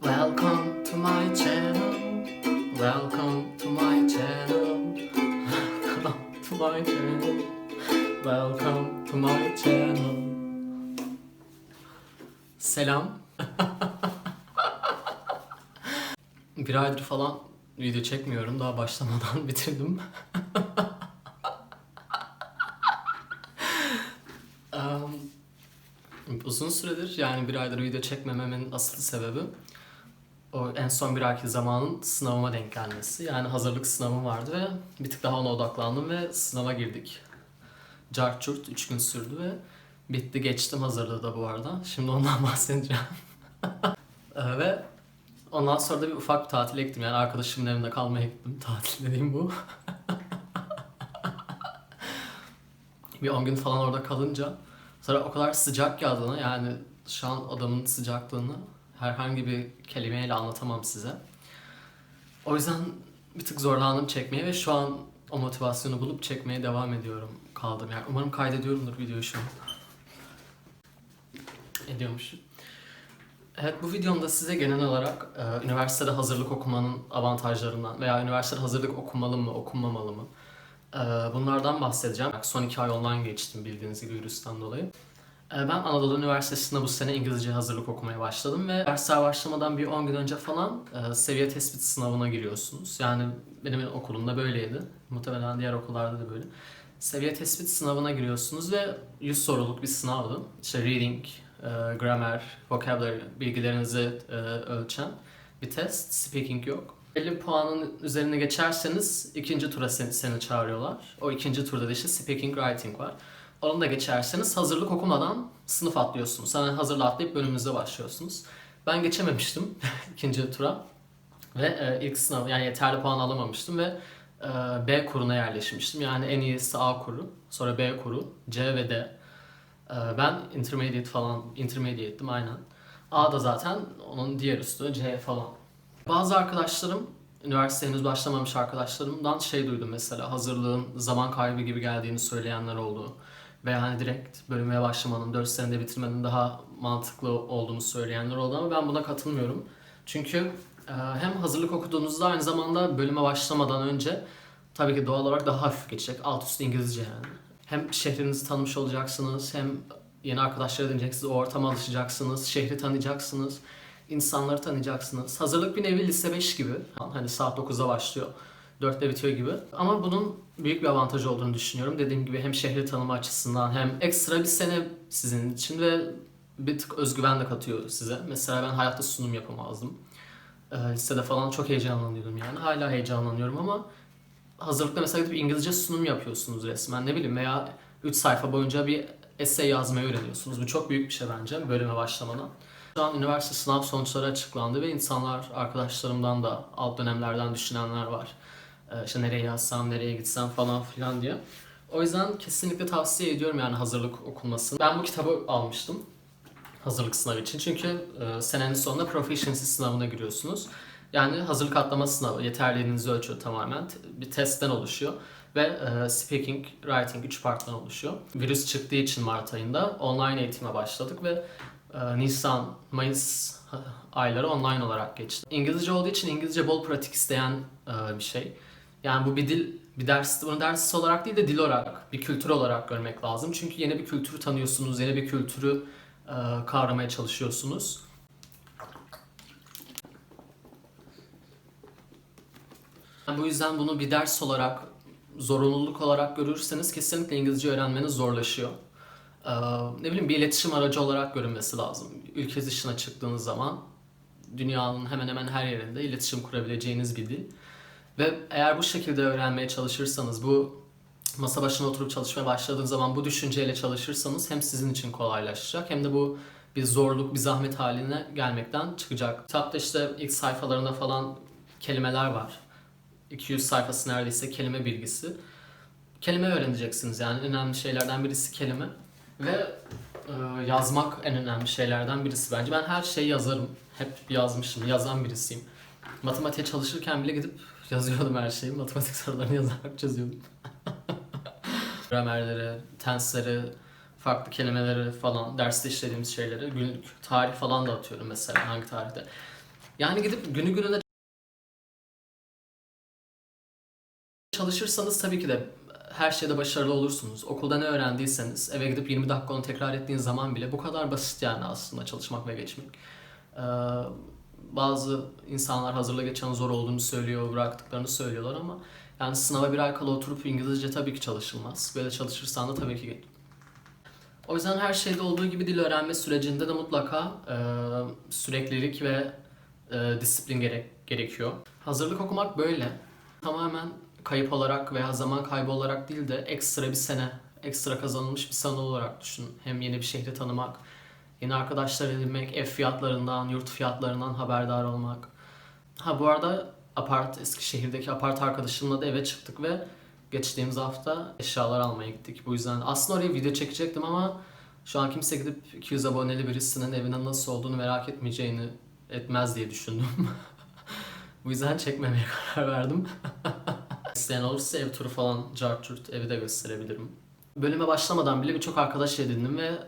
Welcome to my channel. Welcome to my channel. Welcome to my channel. Welcome to my channel. Selam. Bir aydır falan video çekmiyorum. Daha başlamadan bitirdim. Uzun süredir yani bir aydır video çekmememin asıl sebebi o en son bir ayki zamanın sınavıma denk gelmesi. Yani hazırlık sınavım vardı ve bir tık daha ona odaklandım ve sınava girdik. Cart çurt 3 gün sürdü ve bitti geçtim hazırlığı da bu arada. Şimdi ondan bahsedeceğim. Ee, ve ondan sonra da bir ufak bir tatile gittim. Yani arkadaşımın evinde kalmaya gittim. Tatil dediğim bu. bir 10 gün falan orada kalınca sonra o kadar sıcak yağdığını yani şu an adamın sıcaklığını herhangi bir kelimeyle anlatamam size. O yüzden bir tık zorlandım çekmeye ve şu an o motivasyonu bulup çekmeye devam ediyorum kaldım. Yani umarım kaydediyorumdur videoyu şu an. Ediyormuş. Evet bu videomda size genel olarak e, üniversitede hazırlık okumanın avantajlarından veya üniversitede hazırlık okumalı mı, okunmamalı mı? E, bunlardan bahsedeceğim. Son iki ay online geçtim bildiğiniz gibi virüsten dolayı. E, ben Anadolu Üniversitesi'nde bu sene İngilizce hazırlık okumaya başladım ve dersler başlamadan bir 10 gün önce falan e, seviye tespit sınavına giriyorsunuz. Yani benim okulumda böyleydi. Muhtemelen diğer okullarda da böyle. Seviye tespit sınavına giriyorsunuz ve 100 soruluk bir sınavdı. İşte reading, e, grammar, vocabulary bilgilerinizi e, ölçen bir test. Speaking yok. Belli bir puanın üzerine geçerseniz ikinci tura seni, seni çağırıyorlar. O ikinci turda da işte speaking, writing var. Onu da geçerseniz hazırlık okumadan sınıf atlıyorsunuz. Hani hazırlığı atlayıp bölümünüze başlıyorsunuz. Ben geçememiştim ikinci tura. Ve e, ilk sınav yani yeterli puan alamamıştım ve e, B kuruna yerleşmiştim. Yani en iyisi A kuru, sonra B kuru, C ve D. E, ben intermediate falan, intermediate'tim aynen. A da zaten onun diğer üstü C falan. Bazı arkadaşlarım, üniversite henüz başlamamış arkadaşlarımdan şey duydum mesela hazırlığın zaman kaybı gibi geldiğini söyleyenler oldu. Veya hani direkt bölüme başlamanın, 4 senede bitirmenin daha mantıklı olduğunu söyleyenler oldu ama ben buna katılmıyorum. Çünkü e, hem hazırlık okuduğunuzda aynı zamanda bölüme başlamadan önce tabii ki doğal olarak daha hafif geçecek. Alt üst İngilizce yani. Hem şehrinizi tanımış olacaksınız, hem yeni arkadaşlar edineceksiniz, o ortama alışacaksınız, şehri tanıyacaksınız insanları tanıyacaksınız. Hazırlık bir nevi lise 5 gibi. Hani saat 9'da başlıyor. 4'te bitiyor gibi. Ama bunun büyük bir avantajı olduğunu düşünüyorum. Dediğim gibi hem şehri tanıma açısından hem ekstra bir sene sizin için ve bir tık özgüven de katıyor size. Mesela ben hayatta sunum yapamazdım. Ee, lisede falan çok heyecanlanıyordum yani. Hala heyecanlanıyorum ama hazırlıkta mesela gidip İngilizce sunum yapıyorsunuz resmen. Ne bileyim veya 3 sayfa boyunca bir essay yazmayı öğreniyorsunuz. Bu çok büyük bir şey bence bölüme başlamadan. Şu an üniversite sınav sonuçları açıklandı ve insanlar, arkadaşlarımdan da alt dönemlerden düşünenler var. Ee, işte nereye yazsam, nereye gitsem falan filan diye. O yüzden kesinlikle tavsiye ediyorum yani hazırlık okunmasını. Ben bu kitabı almıştım hazırlık sınavı için. Çünkü e, senenin sonunda proficiency sınavına giriyorsunuz. Yani hazırlık atlama sınavı, yeterliliğinizi ölçüyor tamamen. Bir testten oluşuyor ve e, speaking, writing 3 parttan oluşuyor. Virüs çıktığı için Mart ayında online eğitime başladık ve Nisan, Mayıs ayları online olarak geçti. İngilizce olduğu için İngilizce bol pratik isteyen e, bir şey. Yani bu bir dil, bir ders, bunu ders olarak değil de dil olarak, bir kültür olarak görmek lazım. Çünkü yeni bir kültürü tanıyorsunuz, yeni bir kültürü e, kavramaya çalışıyorsunuz. Yani bu yüzden bunu bir ders olarak, zorunluluk olarak görürseniz kesinlikle İngilizce öğrenmeniz zorlaşıyor. Ee, ne bileyim bir iletişim aracı olarak görünmesi lazım. Ülke dışına çıktığınız zaman dünyanın hemen hemen her yerinde iletişim kurabileceğiniz bir dil. Ve eğer bu şekilde öğrenmeye çalışırsanız, bu masa başına oturup çalışmaya başladığınız zaman bu düşünceyle çalışırsanız hem sizin için kolaylaşacak hem de bu bir zorluk, bir zahmet haline gelmekten çıkacak. Kitapta işte ilk sayfalarında falan kelimeler var. 200 sayfası neredeyse kelime bilgisi. Kelime öğreneceksiniz yani önemli şeylerden birisi kelime. Ve e, yazmak en önemli şeylerden birisi bence. Ben her şeyi yazarım. Hep yazmışım, yazan birisiyim. Matematiğe çalışırken bile gidip yazıyordum her şeyi. Matematik sorularını yazarak çözüyordum. Gramerleri, tensleri farklı kelimeleri falan, derste işlediğimiz şeyleri, günlük tarih falan da atıyorum mesela hangi tarihte. Yani gidip günü gününe çalışırsanız tabii ki de her şeyde başarılı olursunuz. Okulda ne öğrendiyseniz eve gidip 20 dakika onu tekrar ettiğin zaman bile bu kadar basit yani aslında çalışmak ve geçmek. Ee, bazı insanlar hazırla geçen zor olduğunu söylüyor, bıraktıklarını söylüyorlar ama yani sınava bir ay kala oturup İngilizce tabii ki çalışılmaz. Böyle çalışırsan da tabii ki. O yüzden her şeyde olduğu gibi dil öğrenme sürecinde de mutlaka e, süreklilik ve e, disiplin gerek, gerekiyor. Hazırlık okumak böyle. Tamamen kayıp olarak veya zaman kaybı olarak değil de ekstra bir sene, ekstra kazanılmış bir sene olarak düşün. Hem yeni bir şehri tanımak, yeni arkadaşlar edinmek, ev fiyatlarından, yurt fiyatlarından haberdar olmak. Ha bu arada apart, Eskişehir'deki apart arkadaşımla da eve çıktık ve geçtiğimiz hafta eşyalar almaya gittik. Bu yüzden aslında oraya video çekecektim ama şu an kimse gidip 200 aboneli birisinin evinin nasıl olduğunu merak etmeyeceğini etmez diye düşündüm. bu yüzden çekmemeye karar verdim. İsteyen olursa ev turu falan, cart curt evi de gösterebilirim. Bölüme başlamadan bile birçok arkadaş edindim ve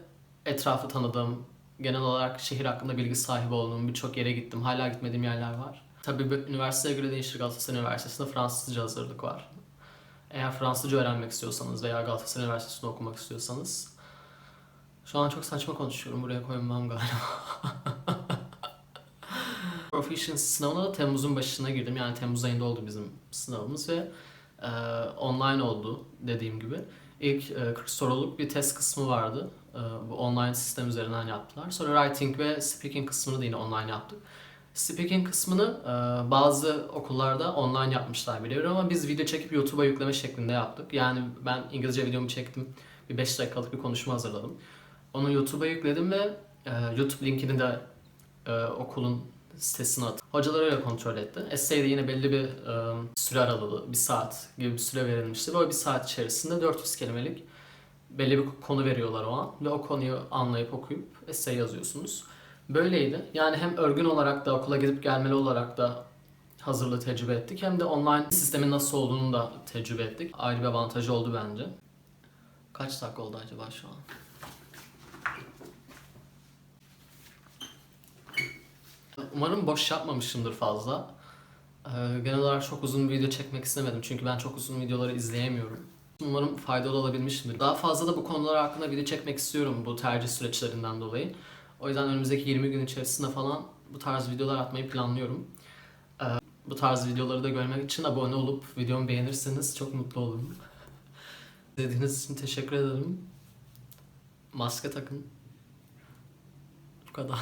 etrafı tanıdığım, genel olarak şehir hakkında bilgi sahibi olduğum birçok yere gittim. Hala gitmediğim yerler var. Tabii üniversiteye göre değişir. Galatasaray Üniversitesi'nde Fransızca hazırlık var. Eğer Fransızca öğrenmek istiyorsanız veya Galatasaray Üniversitesi'nde okumak istiyorsanız şu an çok saçma konuşuyorum. Buraya koymam galiba. Proficiency sınavına da Temmuz'un başına girdim. Yani Temmuz ayında oldu bizim sınavımız ve e, online oldu dediğim gibi. İlk e, 40 soruluk bir test kısmı vardı. E, bu online sistem üzerinden yaptılar. Sonra writing ve speaking kısmını da yine online yaptık. Speaking kısmını e, bazı okullarda online yapmışlar biliyorum ama biz video çekip YouTube'a yükleme şeklinde yaptık. Yani ben İngilizce videomu çektim. Bir 5 dakikalık bir konuşma hazırladım. Onu YouTube'a yükledim ve e, YouTube linkini de e, okulun sitesine attım. Hocalar öyle kontrol etti. Essay'de yine belli bir e, süre aralığı, bir saat gibi bir süre verilmişti. Böyle bir saat içerisinde 400 kelimelik belli bir konu veriyorlar o an ve o konuyu anlayıp okuyup essay yazıyorsunuz. Böyleydi. Yani hem örgün olarak da okula gidip gelmeli olarak da hazırlığı tecrübe ettik. Hem de online sistemin nasıl olduğunu da tecrübe ettik. Ayrı bir avantajı oldu bence. Kaç dakika oldu acaba şu an? Umarım boş yapmamışımdır fazla. Ee, genel olarak çok uzun bir video çekmek istemedim çünkü ben çok uzun videoları izleyemiyorum. Umarım faydalı olabilmişimdir. Daha fazla da bu konular hakkında video çekmek istiyorum bu tercih süreçlerinden dolayı. O yüzden önümüzdeki 20 gün içerisinde falan bu tarz videolar atmayı planlıyorum. Ee, bu tarz videoları da görmek için abone olup videomu beğenirseniz çok mutlu olurum. İzlediğiniz için teşekkür ederim. Maske takın. Bu kadar.